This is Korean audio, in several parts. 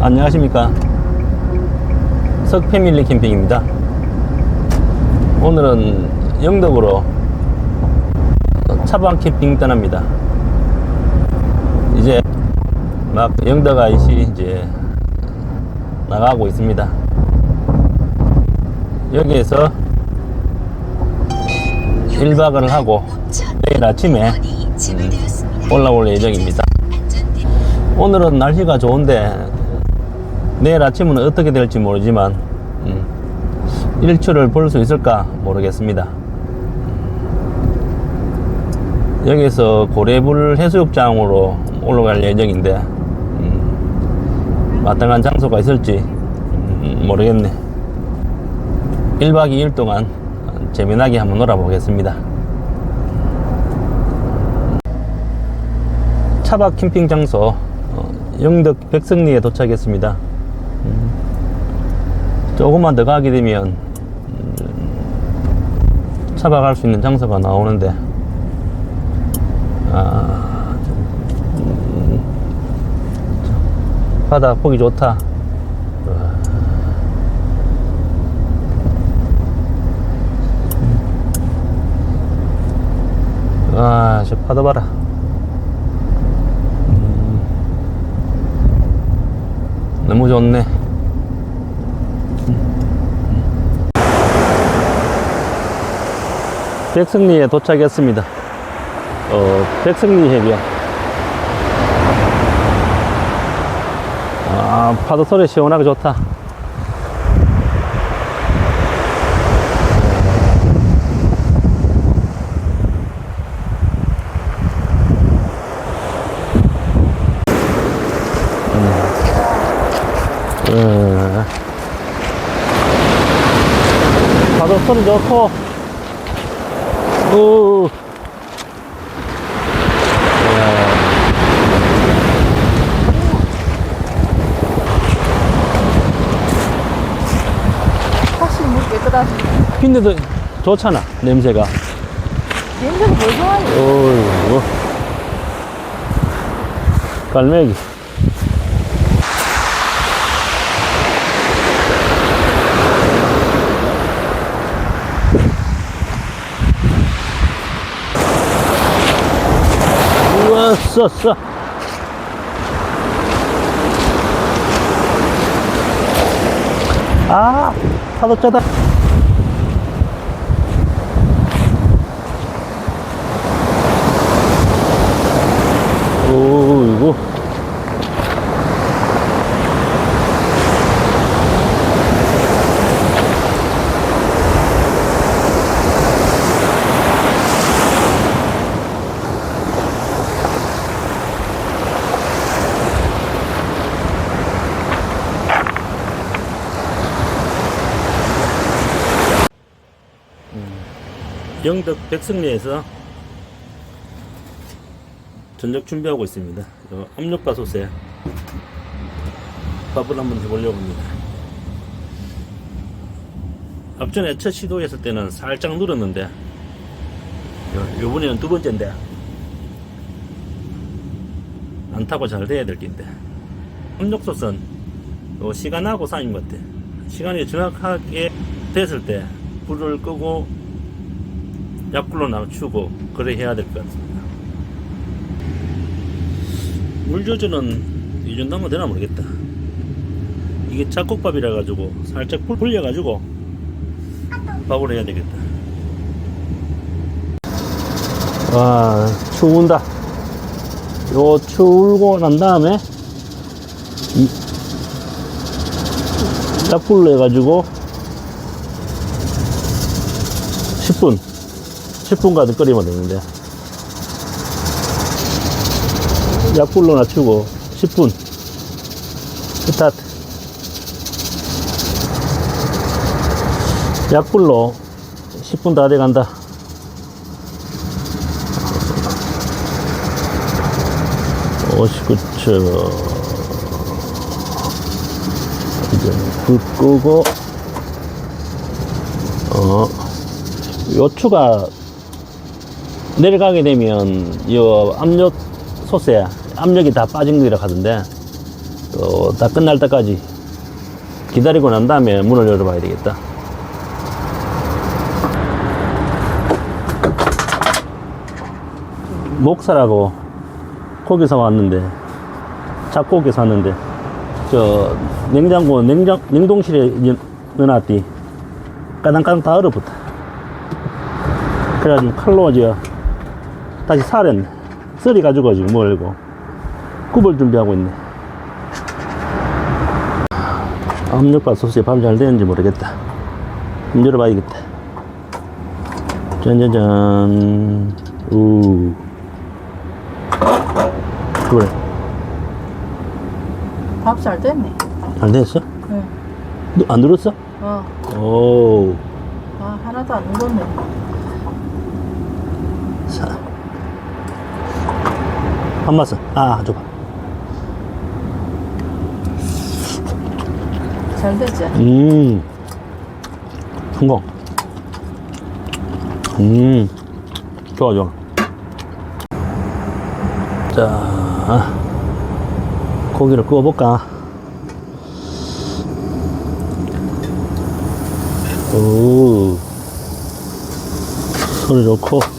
안녕하십니까. 석패밀리 캠핑입니다. 오늘은 영덕으로 차방 캠핑 떠납니다. 이제 막 영덕 아이시 이제 나가고 있습니다. 여기에서 1박을 하고 내일 아침에 음, 올라올 예정입니다. 오늘은 날씨가 좋은데 내일 아침은 어떻게 될지 모르지만 음, 일출을 볼 수 있을까 모르겠습니다. 음, 여기서 고래불 해수욕장으로 올라갈 예정인데 음, 마땅한 장소가 있을지 음, 모르겠네. 1박 2일 동안 재미나게 한번 놀아보겠습니다. 차박 캠핑 장소 어, 영덕 백성리에 도착했습니다. 음, 조금만 더 가게 되면 음, 차박할 수 있는 장소가 나오는데 아, 음, 바다 보기 좋다. 아, 저 파도 봐라. 너무 좋네. 백승리에 도착했습니다. 어, 백승리 해변. 아, 파도 소리 시원하게 좋다. 음. 파도 소리 좋고, 오. 확실히 물 깨끗하지. 근데도 좋잖아, 냄새가. 냄새가 뭘 좋아해? 어이구. 갈매기. 써. 아, 파도 짜다. 오이고. 영덕 백승리에서 전적 준비하고 있습니다. 어, 압력밥솥에 밥을 한번 해보려고 합니다. 앞전에 첫 시도했을 때는 살짝 눌렀는데 요- 요번에는 두 번째인데 안 타고 잘 돼야 될 텐데 압력솥은 요 시간하고 쌓인 것 같아. 시간이 정확하게 됐을 때 불을 끄고 약불로 낮추고 그래 해야 될 것 같습니다. 물 조절은 이 정도 하면 되나 모르겠다. 이게 잡곡밥이라 가지고 살짝 불 불려 가지고 밥을 해야 되겠다. 와 추운다. 요 추울고 난 다음에 이 약불로 해가지고 10분 10분 가득 끓이면 되는데. 약불로 낮추고 10분. 스타트. 약불로 10분 다 돼간다. 오십구초. 이제 불 끄고 어 요추가 내려가게 되면 이 압력 솥에 압력이 다 빠진 거라 하던데 또다 끝날 때까지 기다리고 난 다음에 문을 열어봐야 되겠다. 목살하고 고기 사왔는데 잡고기 샀는데 저 냉장고 냉장 냉동실에 넣어놨디 까당까당 다 얼어붙어 그래가지고 칼로 이제 다시 사랬네 썰이 가지고 지금 멀고 굽을 준비하고 있네 압력밥 소스에 밥이 잘 되는지 모르겠다 한번 열어봐야겠다 짠짠짠 우 그래 밥 잘 됐네. 잘 됐어? 응. 너안 들었어? 어. 오 아, 하나도 안 익었네. 자. 한 맛은 아 줘봐. 잘 됐지? 음. 성공. 음. 좋아 좋아. 자 고기를 구워볼까? 오. 소리 좋고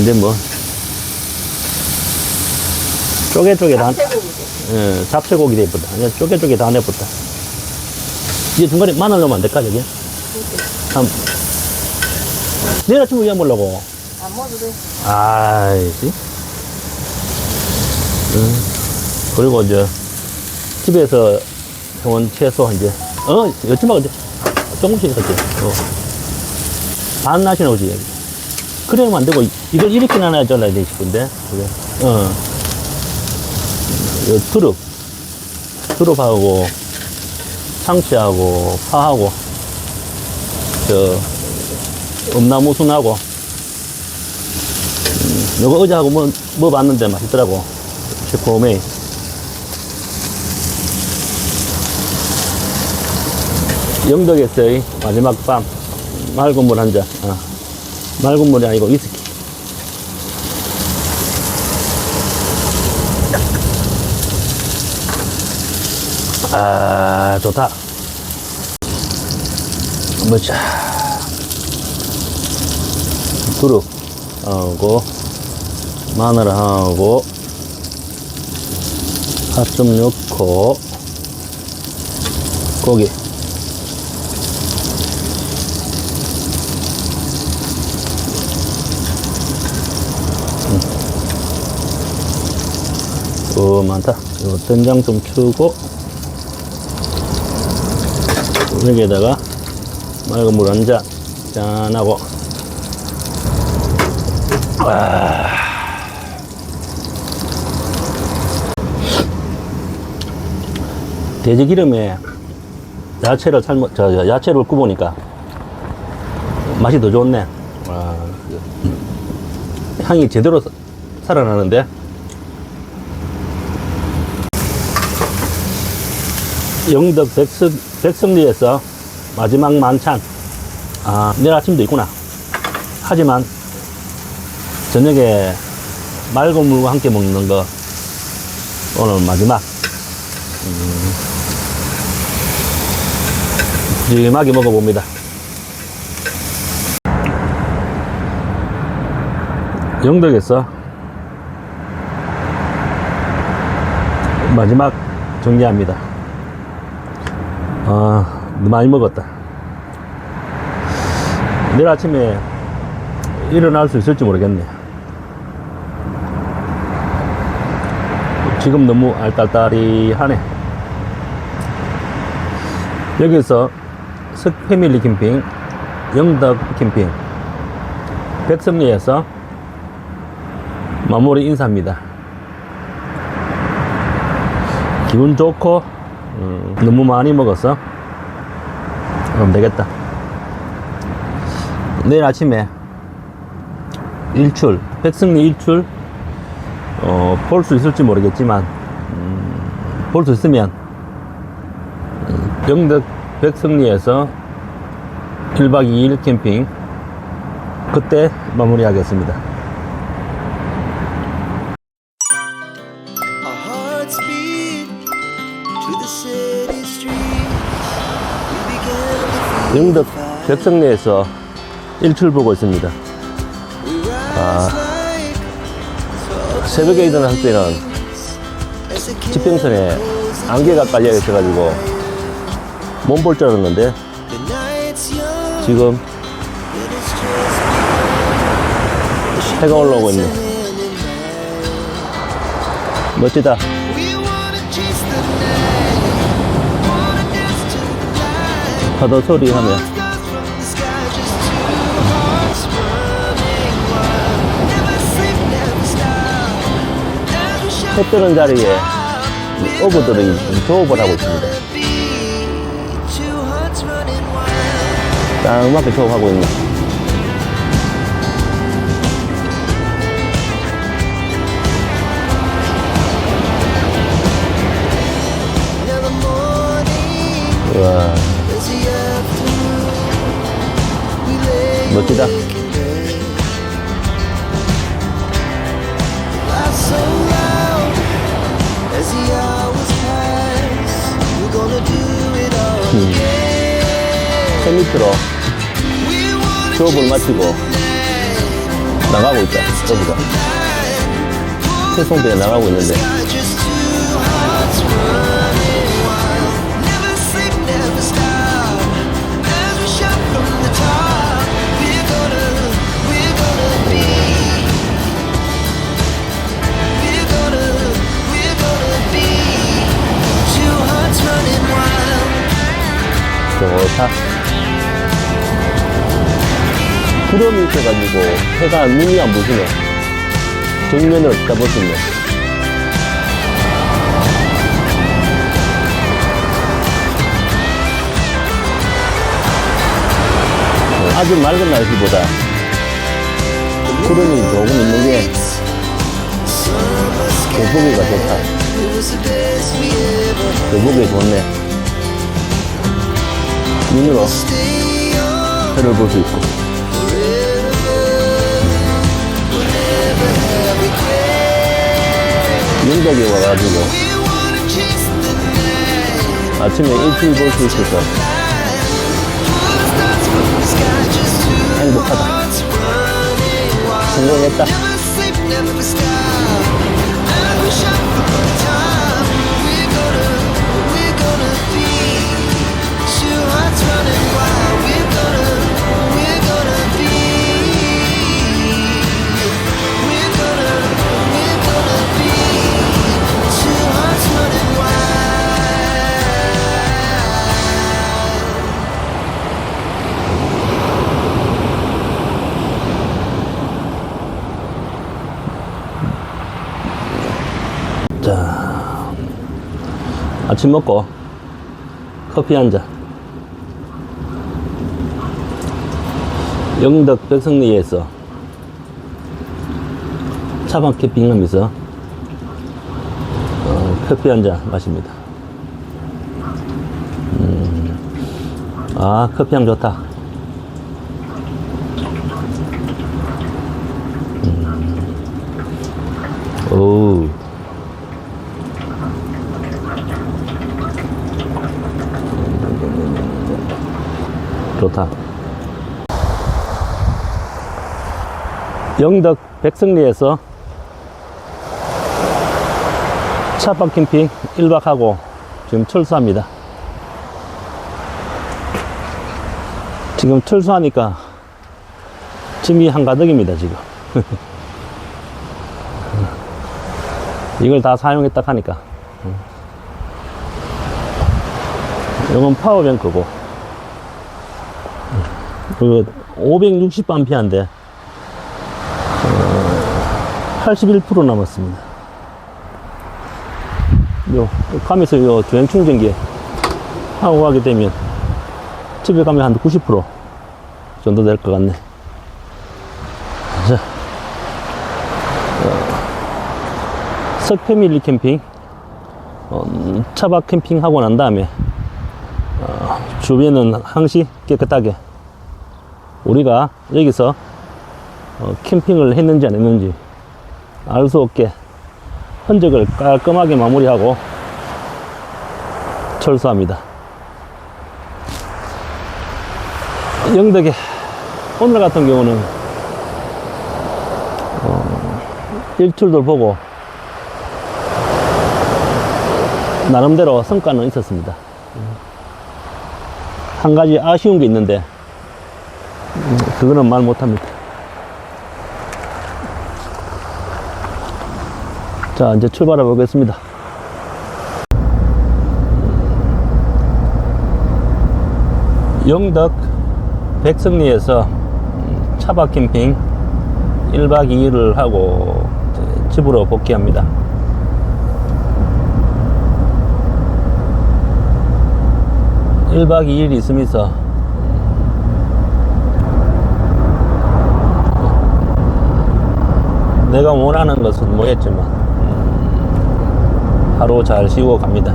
완전 뭐 쪼개 쪼개 다. 예, 잡채고기 돼버다 그냥 쪼개 쪼개 다 내버다 이제 중간에 마늘 넣으면 안 될까 저기 참 내일 아침 우유 먹으려고 안 먹어도 돼. 아이씨 응. 그리고 이제 집에서 해온 채소 이제 어 여쭈막 이제 조금씩 이렇게 어. 반 나시 나오지 그러면 안 되고 이걸 이렇게 나눠야 잘라야 돼 싶은데? 그게? 어. 요 두릅. 두릅하고 상치하고 파하고 저 음나무 순하고. 음, 요거 어제하고 뭐, 먹어봤는데 맛있더라고. 셰프홈에 영덕에서의 마지막 밤. 맑은 물 한 잔. 어. 맑은 물이 아니고 위스키. 아 좋다. 뭐자. 두릅 하고 마늘 하고 파 좀 넣고 고기 오 많다 요 된장 좀 추고 여기에다가 맑은 물 한 잔 짠하고. 돼지 기름에 야채를 삶아 저, 저 야채를 구우니까 맛이 더 좋네. 와, 향이 제대로 사- 살아나는데 영덕 백석, 백석리에서 마지막 만찬 아 내일 아침도 있구나 하지만 저녁에 맑은 물과 함께 먹는 거 오늘 마지막 푸짐하게 먹어봅니다. 영덕에서 마지막 정리합니다. 아, 많이 먹었다. 내일 아침에 일어날 수 있을지 모르겠네. 지금 너무 알딸딸이하네. 여기서 석 패밀리 캠핑, 영덕 캠핑, 백성리에서 마무리 인사입니다. 기분 좋고, 음, 너무 많이 먹었어. 그럼 되겠다. 내일 아침에 일출, 백성리 일출, 어, 볼 수 있을지 모르겠지만, 볼수 있으면 영덕 백성리에서 1박 2일 캠핑 그때 마무리하겠습니다. 영덕. 백성리에서 일출 보고 있습니다. Like 새벽에 일어날 때는 지평선에 안개가 깔려 있어가지고 못 볼 줄 알았는데 지금 해가 올라오고 있네. 멋지다. As we shout 해 뜨는 자리에 어부들이 조업을 하고 있습니다. wild. 쌍맞게 조업하고 있네. Again. 새 밑으로 chase 마치고 나가고 있다. 어부가. 태송대에 나가고 있는데 좋다. 구름이 있어가지고 해가 눈이 안 부시네. 정면으로 수 있네. 아주 맑은 날씨보다 구름이 조금 있는 게 보기가 좋다. It was the best we ever had. 보기 좋네. 눈으로 해를 볼 수 있고. 영덕에 와가지고. 아침에 일출 볼 수 있어서 행복하다. 성공했다. 아침 먹고 커피 한 잔. 영덕 백성리에서 차박 캠핑하면서 어, 커피 한 잔 마십니다. 음, 아 커피 향 좋다. 음, 오. 좋다. 영덕 백성리에서 차박 캠핑 1박하고 지금 철수합니다. 지금 철수하니까 짐이 한가득입니다, 지금. 이걸 다 사용했다 하니까. 이건 파워뱅크고. 그 560반피아인데 81% 남았습니다. 요 가면서 요 주행 충전기 하고 가게 되면 집에 가면 한 90% 정도 될 것 같네. 자, 어, 석패밀리 캠핑 어, 차박 캠핑 하고 난 다음에 어, 주변은 항시 깨끗하게 우리가 여기서 어, 캠핑을 했는지 안 했는지 알 수 없게 흔적을 깔끔하게 마무리하고 철수합니다. 영덕에 오늘 같은 경우는 어, 일출도 보고 나름대로 성과는 있었습니다. 한 가지 아쉬운 게 있는데 음, 그거는 말 못합니다. 자 이제 출발해 보겠습니다. 영덕 백성리에서 음, 차박 캠핑 1박 2일을 하고 집으로 복귀합니다. 일박이일 있으면서 내가 원하는 것은 뭐였지만 음, 하루 잘 쉬고 갑니다.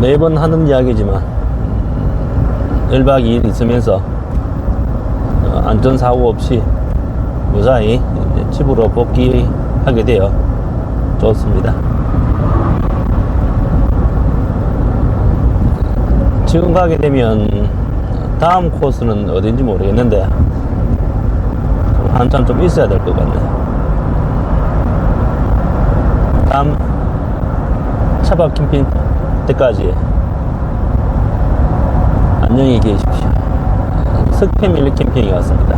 매번 하는 이야기지만 1박 2일 있으면서 어, 안전사고 없이 무사히 집으로 복귀하게 되어 좋습니다. 지금 가게 되면 다음 코스는 어딘지 모르겠는데 좀 한참 좀 있어야 될 것 같네요. 다음 차박 캠핑 때까지 안녕히 계십시오. 석패밀리 캠핑이었습니다.